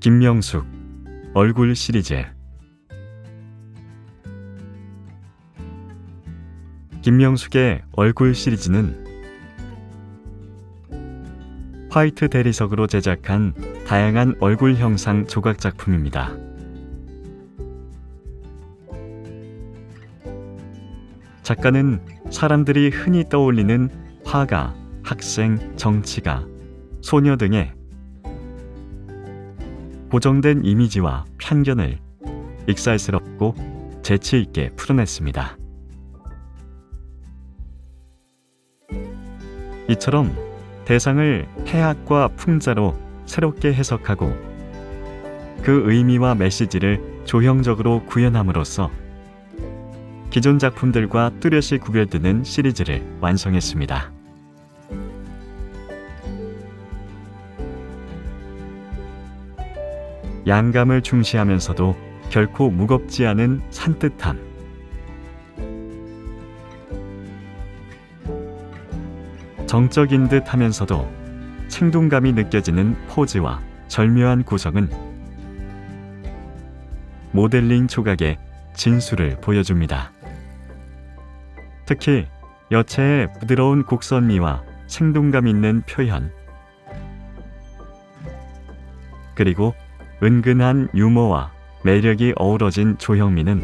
김명숙 얼굴 시리즈 김명숙의 얼굴 시리즈는 화이트 대리석으로 제작한 다양한 얼굴 형상 조각 작품입니다. 작가는 사람들이 흔히 떠올리는 화가, 학생, 정치가, 소녀 등의 고정된 이미지와 편견을 익살스럽고 재치 있게 풀어냈습니다. 이처럼 대상을 해학과 풍자로 새롭게 해석하고 그 의미와 메시지를 조형적으로 구현함으로써 기존 작품들과 뚜렷이 구별되는 시리즈를 완성했습니다. 양감을 중시하면서도 결코 무겁지 않은 산뜻함. 정적인 듯 하면서도 생동감이 느껴지는 포즈와 절묘한 구성은 모델링 조각의 진수를 보여줍니다. 특히 여체의 부드러운 곡선미와 생동감 있는 표현, 그리고 은근한 유머와 매력이 어우러진 조형미는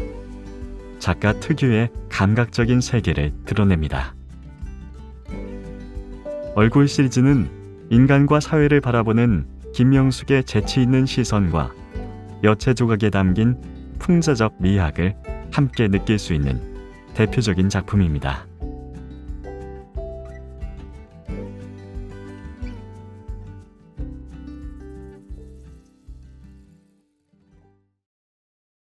작가 특유의 감각적인 세계를 드러냅니다. 얼굴 시리즈는 인간과 사회를 바라보는 김명숙의 재치 있는 시선과 여체 조각에 담긴 풍자적 미학을 함께 느낄 수 있는 대표적인 작품입니다.